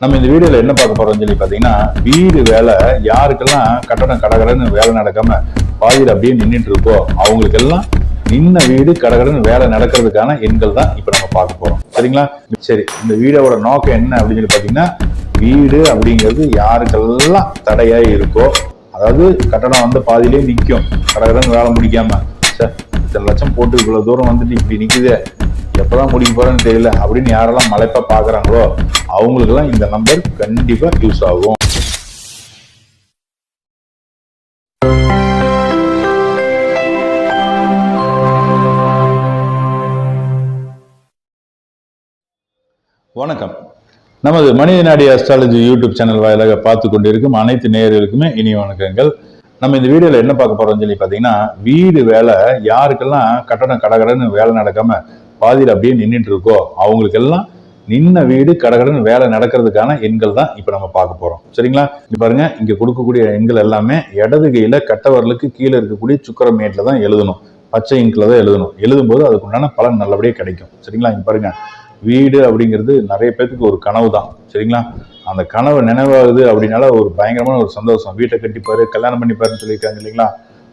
நம்ம இந்த வீடியோல என்ன பார்க்க போறோம்னு சொல்லி பாத்தீங்கன்னா வீடு வேலை யாருக்கெல்லாம் கட்டடம் கடகடன்னு வேலை நடக்காம பாதியில் அப்படியே நின்றுட்டு இருக்கோ அவங்களுக்கெல்லாம் நின்ன வீடு கடகடன்னு வேலை நடக்கிறதுக்கான எண்கள் தான் இப்போ நம்ம பார்க்க போறோம். சரிங்களா? சரி இந்த வீடோட நோக்கம் என்ன அப்படின்னு சொல்லி பாத்தீங்கன்னா வீடு அப்படிங்கிறது யாருக்கெல்லாம் தடையா இருக்கோ அதாவது கட்டடம் வந்து பாதியிலே நிற்கும் கடகடன்னு வேலை முடிக்காம. சார் இத்தனை லட்சம் போட்டு இவ்வளவு தூரம் வந்துட்டு இப்படி நிக்குதே. எப்பதான் முடிக்க போறேன்னு தெரியல அப்படின்னு யாரெல்லாம் மலைப்பா பாக்குறாங்களோ அவங்களுக்கெல்லாம் இந்த நம்பர் கண்டிப்பா யூஸ் ஆகும். வணக்கம். நமது மனித நாடி அஸ்ட்ராலஜி யூடியூப் சேனல் வாயிலாக பார்த்து கொண்டிருக்கும் அனைத்து நேயர்களுக்குமே இனி வணக்கங்கள். நம்ம இந்த வீடியோல என்ன பார்க்க போறோம்னு சொல்லி பாத்தீங்கன்னா வீடு வேலை யாருக்கெல்லாம் கட்டணம் கடகடன்னு வேலை நடக்காம பாதியில் அப்படியே நின்றுட்டு இருக்கோ அவங்களுக்கெல்லாம் நின்ன வீடு கடகடன் வேலை நடக்கிறதுக்கான எண்கள் தான் இப்போ நம்ம பார்க்க போகிறோம் சரிங்களா? இப்போ பாருங்க இங்கே கொடுக்கக்கூடிய எண்கள் எல்லாமே இடது கையில் கட்டவரலுக்கு கீழே இருக்கக்கூடிய சுக்கரமேட்ல தான் எழுதணும். பச்சை இங்கில் தான் எழுதணும். எழுதும்போது அதுக்குண்டான பலன் நல்லபடியாக கிடைக்கும். சரிங்களா? இங்கே பாருங்க வீடு அப்படிங்கிறது நிறைய பேர்த்துக்கு ஒரு கனவு தான். சரிங்களா? அந்த கனவு நினைவாகுது அப்படின்னால ஒரு பயங்கரமான ஒரு சந்தோஷம். வீட்டை கட்டிப்பாரு கல்யாணம் பண்ணிப்பாருன்னு சொல்லியிருக்காங்க இல்லைங்களா?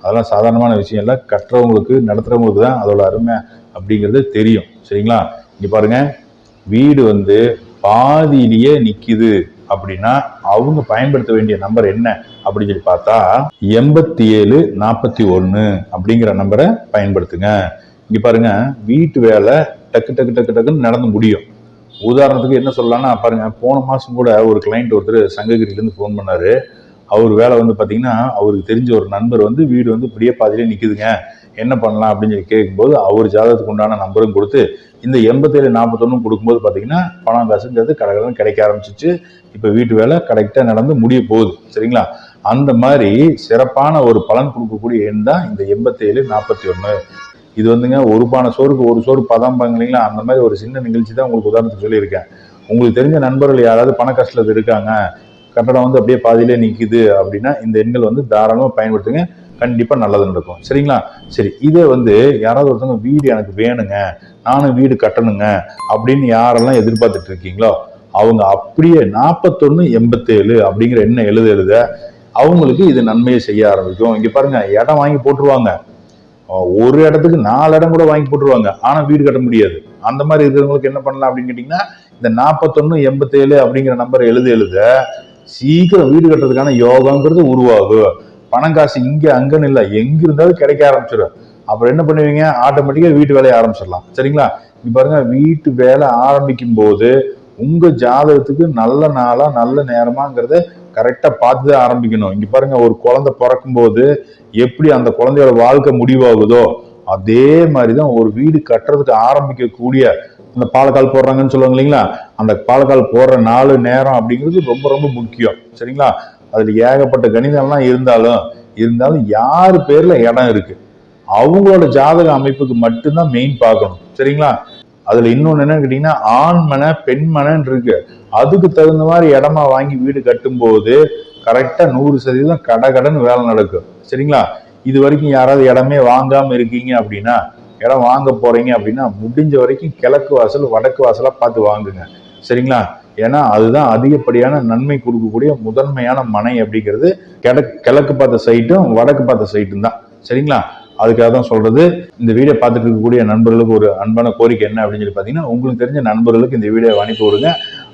அதெல்லாம் சாதாரணமான விஷயம் இல்லை. கட்டுறவங்களுக்கு நடத்துறவங்களுக்கு தான் அதோட அருமை அப்படிங்கிறது தெரியும். சரிங்களா? இங்கே பாருங்க. வீடு வந்து பாதியிலேயே நிற்கிது அப்படின்னா அவங்க பயன்படுத்த வேண்டிய நம்பர் என்ன அப்படின்னு சொல்லி பார்த்தா எண்பத்தி ஏழு நாற்பத்தி ஒன்று அப்படிங்கிற நம்பரை பயன்படுத்துங்க. இங்கே பாருங்க. வீட்டு வேலை டக்கு டக்கு டக்கு டக்குன்னு நடந்து முடியும். உதாரணத்துக்கு என்ன சொல்லலாம்னா பாருங்க. போன மாதம் கூட ஒரு கிளைண்ட் ஒருத்தர் சங்ககிரியிலேருந்து ஃபோன் பண்ணாரு. அவர் வேலை வந்து பார்த்தீங்கன்னா அவருக்கு தெரிஞ்ச ஒரு நண்பர் வந்து வீடு வந்து இப்படியே பாதையிலே நிற்குதுங்க என்ன பண்ணலாம் அப்படின்னு சொல்லி கேட்கும்போது அவர் ஜாதகத்துக்கு உண்டான நம்பரும் கொடுத்து இந்த எண்பத்தேழு நாற்பத்தொன்னு கொடுக்கும்போது பார்த்தீங்கன்னா பணம் காசுங்கிறது கடகடன் கிடைக்க ஆரம்பிச்சிச்சு. இப்போ வீட்டு வேலை கரெக்டாக நடந்து முடிய போகுது. சரிங்களா? அந்த மாதிரி சிறப்பான ஒரு பலன் கொடுக்கக்கூடிய எண் தான் இந்த எண்பத்தேழு நாற்பத்தி ஒன்று இது வந்துங்க ஒரு பானை சோறுக்கு ஒரு சோறு பதாம்பாங்க இல்லைங்களா? அந்த மாதிரி ஒரு சின்ன நிகழ்ச்சி தான் உங்களுக்கு உதாரணத்துக்கு சொல்லியிருக்கேன். உங்களுக்கு தெரிஞ்ச நண்பர்கள் யாராவது பண கஷ்டத்தில் இருக்காங்க கட்டடம் வந்து அப்படியே பாதியிலே நிற்கிது அப்படின்னா இந்த எண்கள் வந்து தாராளமாக பயன்படுத்துங்க. கண்டிப்பாக நல்லது நடக்கும். சரிங்களா? சரி இதே வந்து யாராவது ஒருத்தவங்க வீடு எனக்கு வேணுங்க நானும் வீடு கட்டணுங்க அப்படின்னு யாரெல்லாம் எதிர்பார்த்துட்டு இருக்கீங்களோ அவங்க அப்படியே நாற்பத்தொன்று எண்பத்தேழு அப்படிங்கிற எண்ணம் எழுத எழுத அவங்களுக்கு இது நன்மையை செய்ய ஆரம்பிக்கும். இங்கே பாருங்க இடம் வாங்கி போட்டுருவாங்க. ஒரு இடத்துக்கு நாலு இடம் கூட வாங்கி போட்டுருவாங்க. ஆனால் வீடு கட்ட முடியாது. அந்த மாதிரி இருக்கிறவங்களுக்கு என்ன பண்ணலாம் அப்படின்னு கேட்டிங்கன்னா இந்த நாற்பத்தொன்று எண்பத்தேழு அப்படிங்கிற நம்பர் எழுத எழுத சீக்கிரம் வீடு கட்டுறதுக்கான யோகங்கிறது உருவாகும் பணம் காசு இங்கே அங்கன்னு இல்லை எங்க இருந்தாலும் கிடைக்க ஆரம்பிச்சிடும் அப்புறம் என்ன பண்ணுவீங்க? ஆட்டோமேட்டிக்காக வீட்டு வேலையை ஆரம்பிச்சிடலாம். சரிங்களா? இங்க பாருங்க வீட்டு வேலை ஆரம்பிக்கும் போது உங்க ஜாதகத்துக்கு நல்ல நாளா நல்ல நேரமாங்கிறத கரெக்டாக பார்த்து தான் ஆரம்பிக்கணும். இங்கே பாருங்க ஒரு குழந்தை பிறக்கும் போது எப்படி அந்த குழந்தையோட வாழ்க்கை முடிவாகுதோ அதே மாதிரி தான் ஒரு வீடு கட்டுறதுக்கு ஆரம்பிக்கக்கூடிய அந்த பாலக்கால் போடுறாங்கன்னு சொல்லுவாங்க இல்லைங்களா? அந்த பாலக்கால் போடுற நாலு நேரம் அப்படிங்கிறது ரொம்ப ரொம்ப முக்கியம். சரிங்களா? அதில் ஏகப்பட்ட கணிதம்லாம் இருந்தாலும் இருந்தாலும் யார் பேரில் இடம் இருக்குது அவங்களோட ஜாதக அமைப்புக்கு மட்டும்தான் மெயின் பார்க்கணும். சரிங்களா? அதில் இன்னொன்று என்னன்னு கேட்டிங்கன்னா ஆண்மனை பெண்மனைன்னு இருக்கு. அதுக்கு தகுந்த மாதிரி இடமா வாங்கி வீடு கட்டும்போது கரெக்டாக நூறு சதவீதம் கடகடன்னு வேலை நடக்கும். சரிங்களா? இது வரைக்கும் யாராவது இடமே வாங்காமல் இருக்கீங்க அப்படின்னா இடம் வாங்க போறீங்க அப்படின்னா முடிஞ்ச வரைக்கும் கிழக்கு வாசல் வடக்கு வாசலா பார்த்து வாங்குங்க. சரிங்களா? ஏன்னா அதுதான் அதிகப்படியான நன்மை கொடுக்கக்கூடிய முதன்மையான மனை அப்படிங்கிறது கிழக்கு கிழக்கு பார்த்த சைட்டும் வடக்கு பார்த்த சைட்டும் தான். சரிங்களா? அதுக்காக தான் சொல்றது. இந்த வீடியோ பார்த்துட்டு இருக்கக்கூடிய நண்பர்களுக்கு ஒரு அன்பான கோரிக்கை என்ன அப்படின்னு சொல்லி பார்த்தீங்கன்னா உங்களுக்கு தெரிஞ்ச நண்பர்களுக்கு இந்த வீடியோ அனுப்பி விடுங்க.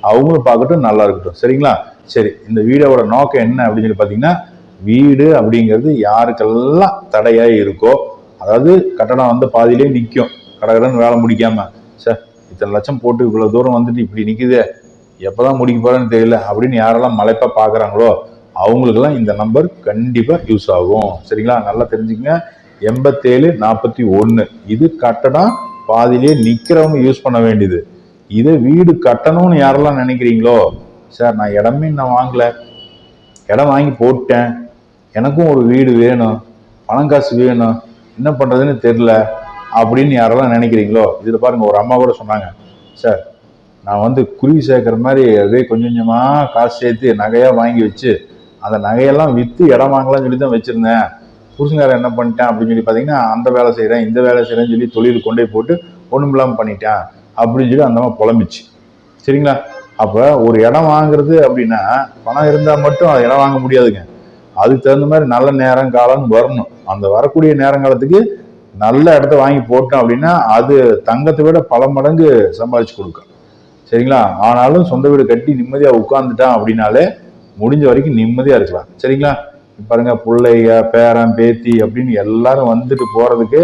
அவங்களும் பார்க்கட்டும் நல்லா இருக்கட்டும். சரிங்களா? சரி இந்த வீடியோவோட நோக்கம் என்ன அப்படின்னு சொல்லி பார்த்தீங்கன்னா வீடு அப்படிங்கிறது யாருக்கெல்லாம் தடையா இருக்கோ அதாவது கட்டடம் வந்து பாதியிலே நிற்கும் கடகடன்னு வேலை முடிக்காம. சார் இத்தனை லட்சம் போட்டு இவ்வளோ தூரம் வந்துட்டு இப்படி நிக்குதே. எப்பதான் முடிக்க போறேன்னு தெரியல. அப்படின்னு யாரெல்லாம் மலைப்பா பார்க்குறாங்களோ அவங்களுக்கெல்லாம் இந்த நம்பர் கண்டிப்பாக யூஸ் ஆகும். சரிங்களா? நல்லா தெரிஞ்சுக்கங்க. எண்பத்தேழு நாற்பத்தி ஒன்று இது கட்டடம் பாதியிலே நிற்கிறவங்க யூஸ் பண்ண வேண்டியது. இதை வீடு கட்டணும்னு யாரெல்லாம் நினைக்கிறீங்களோ சார் நான் இடமே நான் வாங்கலை. இடம் வாங்கி போட்டேன். எனக்கும் ஒரு வீடு வேணும். பணம் காசு வேணும். என்ன பண்ணுறதுன்னு தெரில அப்படின்னு யாரெல்லாம் நினைக்கிறீங்களோ இதில் பாருங்கள் ஒரு அம்மா கூட சொன்னாங்க சார் நான் வந்து குருவி சேர்க்குற மாதிரி அப்படியே கொஞ்சம் கொஞ்சமாக காசு சேர்த்து நகையாக வாங்கி வச்சு அந்த நகையெல்லாம் விற்று இடம் வாங்கலாம்னு சொல்லி தான் வச்சுருந்தேன். புருஷங்காரன் என்ன பண்ணிட்டேன்? அப்படின்னு சொல்லி பார்த்தீங்கன்னா அந்த வேலை செய்கிறேன் இந்த வேலை செய்கிறேன்னு சொல்லி தொழில் கொண்டே போட்டு ஒன்றும் இல்லாமல் பண்ணிட்டேன். அப்படின்னு சொல்லி அந்த அம்மா புலம்பிச்சு. சரிங்களா? அப்போ ஒரு இடம் வாங்குறது அப்படின்னா பணம் இருந்தால் மட்டும் அது இடம் வாங்க முடியாதுங்க. அதுக்கு தகுந்த மாதிரி நல்ல நேரம் காலம் வரணும். அந்த வரக்கூடிய நேரங்காலத்துக்கு நல்ல இடத்த வாங்கி போட்டோம் அப்படின்னா அது தங்கத்தை விட பல மடங்கு சம்பாதிச்சு கொடுக்கும். சரிங்களா? ஆனாலும் சொந்த வீடு கட்டி நிம்மதியாக உட்காந்துட்டான் அப்படின்னாலே முடிஞ்ச வரைக்கும் நிம்மதியாக இருக்கலாம். சரிங்களா? பாருங்க பிள்ளைங்க பேரன் பேத்தி அப்படின்னு எல்லாரும் வந்துட்டு போறதுக்கு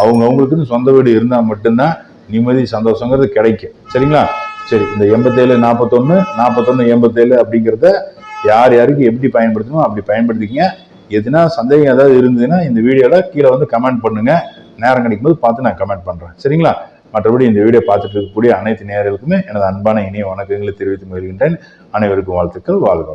அவங்கவுங்களுக்குன்னு சொந்த வீடு இருந்தால் மட்டும்தான் நிம்மதி சந்தோஷங்கிறது கிடைக்கும். சரிங்களா? சரி இந்த எண்பத்தேழு நாற்பத்தொன்று நாற்பத்தொன்று எண்பத்தேழு அப்படிங்கிறத யார் யாருக்கு எப்படி பயன்படுத்தணுமோ அப்படி பயன்படுத்திக்கங்க. எதுனா சந்தேகம் ஏதாவது இருந்ததுன்னா இந்த வீடியோவில் கீழே வந்து கமெண்ட் பண்ணுங்க. நேரம் கிடைக்கும்போது பார்த்து நான் கமெண்ட் பண்ணுறேன் சரிங்களா? மற்றபடி இந்த வீடியோ பார்த்துட்டு இருக்கக்கூடிய அனைத்து நேர்களுக்குமே எனது அன்பான இணைய வணக்கங்களை தெரிவித்து மகிழ்கின்றேன் அனைவருக்கும் வாழ்த்துக்கள். வாழ்க